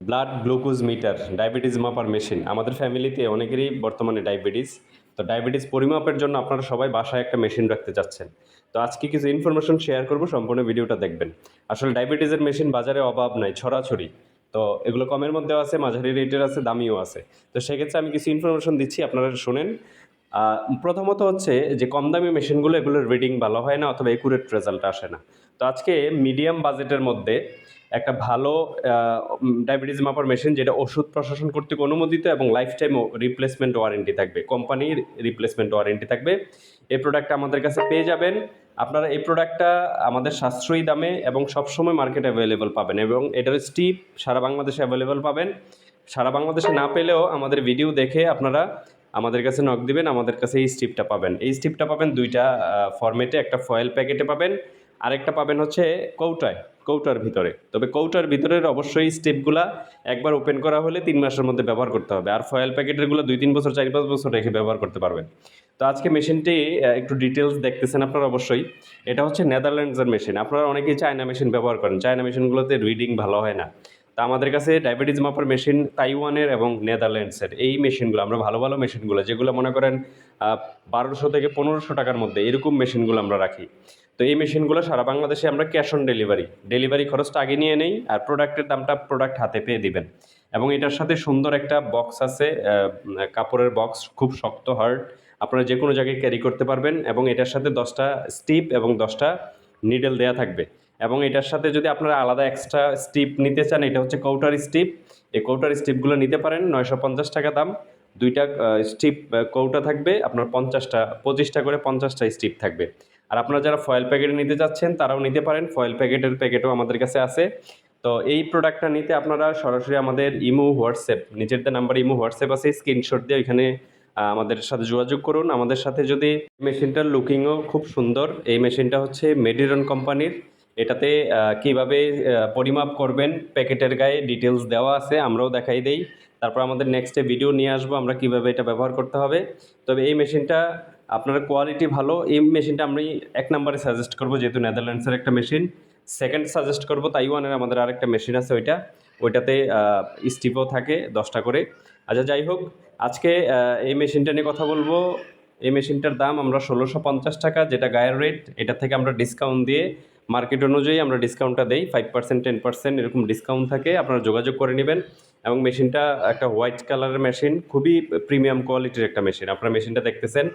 Blood glucose meter diabetes মাপার machine আমাদের ফ্যামিলিতে অনেকেরই বর্তমানে ডায়াবেটিস তো ডায়াবেটিস পরিমাপের জন্য আপনারা সবাই বাসায় একটা মেশিন রাখতে চাচ্ছেন তো আজকে কিছু ইনফরমেশন শেয়ার করব, সম্পূর্ণ ভিডিওটা দেখবেন। আসলে ডায়াবেটিসের মেশিন বাজারে অভাব নাই, ছড়াছড়ি। তো এগুলো কমের মধ্যেও আছে, মাঝারি রেটের আছে, দামিও আছে। তো সেক্ষেত্রে আমি কিছু ইনফরমেশন দিচ্ছি, আপনারা শোনেন। প্রথমত হচ্ছে যে কম দামি মেশিনগুলো এগুলোর রিডিং ভালো হয় না, অথবা একুরেট রেজাল্ট আসে না। তো আজকে মিডিয়াম বাজেটের মধ্যে একটা ভালো ডায়াবেটিস মাপার মেশিন যেটা ওষুধ প্রশাসন কর্তৃক অনুমোদিত এবং লাইফ টাইম রিপ্লেসমেন্ট ওয়ারেন্টি থাকবে। কোম্পানির রিপ্লেসমেন্ট ওয়ারেন্টি থাকবে। এই প্রোডাক্টটা আমাদের কাছে পেয়ে যাবেন। আপনারা এই প্রোডাক্টটা আমাদের সাশ্রয়ী দামে এবং সবসময় মার্কেটে অ্যাভেলেবল পাবেন এবং এটার স্টিপ সারা বাংলাদেশে অ্যাভেলেবল পাবেন। সারা বাংলাদেশে না পেলেও আমাদের ভিডিও দেখে আপনারা আমাদের কাছে নক দিবেন, আমাদের কাছে এই স্টিপটা পাবেন। এই স্টিপটা পাবেন দুইটা ফরম্যাটে একটা ফয়েল প্যাকেটে পাবেন। আরেকটা পাবেন হচ্ছে কৌটায়, কৌটার ভিতরে। তবে কৌটার ভিতরের অবশ্যই স্টেপগুলা একবার ওপেন করা হলে তিন মাসের মধ্যে ব্যবহার করতে হবে। আর ফয়েল প্যাকেটেরগুলো দুই, তিন বছর, চার, পাঁচ বছর রেখে ব্যবহার করতে পারবেন। তো আজকে মেশিনটি একটু ডিটেলস দেখতেছেন আপনারা অবশ্যই। এটা হচ্ছে নেদারল্যান্ডসের মেশিন। আপনারা অনেকেই চায়না মেশিন ব্যবহার করেন। চায়না মেশিনগুলোতে রিডিং ভালো হয় না। তা আমাদের কাছে ডায়াবেটিস মাপার মেশিন তাইওয়ানের এবং নেদারল্যান্ডসের। এই মেশিনগুলো, আমরা ভালো ভালো মেশিনগুলো, যেগুলো মনে করেন বারোশো থেকে পনেরোশো টাকার মধ্যে এরকম মেশিনগুলো আমরা রাখি। তো এই মেশিনগুলো সারা বাংলাদেশে আমরা ক্যাশ অন ডেলিভারি ডেলিভারি খরচটা আগে নিয়ে নেই আর প্রোডাক্টের দামটা প্রোডাক্ট হাতে পেয়ে দিবেন। এবং এটার সাথে সুন্দর একটা বক্স আছে কাপড়ের বক্স, খুব শক্ত হার্ড আপনারা যে কোনো জায়গায় ক্যারি করতে পারবেন এবং এটার সাথে দশটা স্টিপ এবং দশটা নিডেল দেয়া থাকবে। এবং এটার সাথে যদি আপনারা আলাদা এক্সট্রা স্টিপ নিতে চান, এটা হচ্ছে কৌটার স্টিপ, এই কৌটার স্টিপগুলো নিতে পারেন, নয়শো পঞ্চাশ টাকা দাম। দুইটা স্টিপ কৌটা থাকবে, আপনার পঞ্চাশটা, পঁচিশটা করে পঞ্চাশটা স্টিপ থাকবে। আর আপনারা যারা ফয়েল প্যাকেট নিতে যাচ্ছেন তারাও নিতে পারেন। ফয়েল প্যাকেটের প্যাকেটও আমাদের কাছে আছে। তো এই প্রোডাক্টটা নিতে আপনারা সরাসরি আমাদের ইমো, হোয়াটসঅ্যাপ নিজেদের নাম্বার ইমো, হোয়াটসঅ্যাপ আছে স্ক্রিনশট দিয়ে ওইখানে আমাদের সাথে যোগাযোগ করুন। আমাদের সাথে যদি মেশিনটার লুকিংও খুব সুন্দর, এই মেশিনটা হচ্ছে মেডিরন কোম্পানির। এটাতে কীভাবে পরিমাপ করবেন, প্যাকেটের গায়ে ডিটেলস দেওয়া আছে, আমরাও দেখাই দেই। তারপর আমাদের নেক্সটে ভিডিও নিয়ে আসব, আমরা কীভাবে এটা ব্যবহার করতে হবে। তবে এই মেশিনটা আপনার কোয়ালিটি ভালো, এই মেশিনটা আমি এক নম্বরে সাজেস্ট করব, যেহেতু নেদারল্যান্ডসের একটা মেশিন সেকেন্ড সাজেস্ট করব তাইওয়ানের আমাদের আরেকটা মেশিন আছে ওইটা। ওইটাতে স্টিপও থাকে, দশটা করে। আচ্ছা যাই হোক, আজকে এই মেশিনটা নিয়ে কথা বলব। এই মেশিনটার দাম আমরা ষোলোশো পঞ্চাশ টাকা, যেটা গায়ের রেট এটা থেকে আমরা ডিসকাউন্ট দিয়ে মার্কেট অনুযায়ী আমরা ডিসকাউন্টটা দেই। ফাইভ পার্সেন্ট টেন পার্সেন্ট এরকম ডিসকাউন্ট থাকে, আপনারা যোগাযোগ করে নেবেন। এবং মেশিনটা একটা হোয়াইট কালারের মেশিন খুবই প্রিমিয়াম কোয়ালিটির একটা মেশিন আপনারা মেশিনটা দেখতেছেন।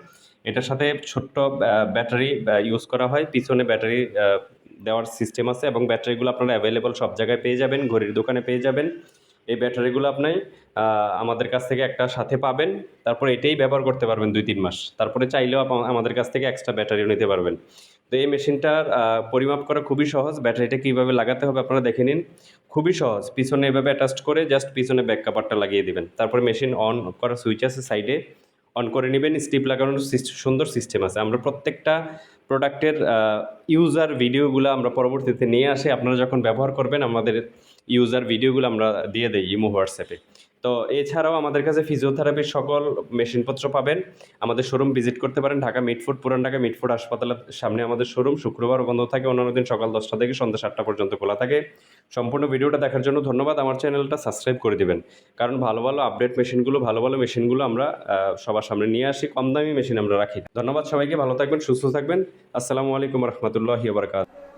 এটার সাথে ছোট্ট ব্যাটারি ইউজ করা হয়। পিছনে ব্যাটারি দেওয়ার সিস্টেম আছে এবং ব্যাটারিগুলো আপনারা অ্যাভেলেবল সব জায়গায় পেয়ে যাবেন, ঘড়ির দোকানে পেয়ে যাবেন। এই ব্যাটারিগুলো আপনি আমাদের কাছ থেকে একটা সাথে পাবেন। তারপর এটাই ব্যবহার করতে পারবেন দুই তিন মাস। তারপরে চাইলেও আমাদের কাছ থেকে এক্সট্রা ব্যাটারিও নিতে পারবেন। তো এই মেশিনটার পরিমাপ করা খুবই সহজ। ব্যাটারিটা কীভাবে লাগাতে হবে আপনারা দেখে নিন। খুবই সহজ। পিছনে এভাবে অ্যাটাচ করে জাস্ট পিছনে ব্যাক কাভারটা লাগিয়ে দেবেন। তারপরে মেশিন অন করা সুইচ আছে সাইডে অন করে নেবেন স্টিপ লাগানোর সুন্দর সিস্টেম আছে। আমরা প্রত্যেকটা প্রোডাক্টের ইউজার ভিডিওগুলো আমরা পরবর্তীতে নিয়ে আসে। আপনারা যখন ব্যবহার করবেন, আমাদের ইউজার ভিডিওগুলো আমরা দিয়ে দেই ইমো, হোয়াটসঅ্যাপে। তো এছাড়াও আমাদের কাছে ফিজিওথেরাপির সকল মেশিনপত্র পাবেন। আমাদের শোরুম ভিজিট করতে পারেন ঢাকা মিটফুড পুরান ঢাকা মিটফুড হাসপাতালের সামনে আমাদের শোরুম শুক্রবার বন্ধ থাকে, অন্যান্য দিন সকাল দশটা থেকে সন্ধ্যা সাতটা পর্যন্ত খোলা থাকে। সম্পূর্ণ ভিডিওটা দেখার জন্য ধন্যবাদ। আমার চ্যানেলটা সাবস্ক্রাইব করে দিবেন। কারণ ভালো ভালো আপডেট মেশিনগুলো, ভালো ভালো মেশিনগুলো আমরা সবার সামনে নিয়ে আসি। কম দামি মেশিন আমরা রাখি। ধন্যবাদ সবাইকে, ভালো থাকবেন, সুস্থ থাকবেন। আসসালামু আলাইকুম রহমতুল্লাহি বারকাত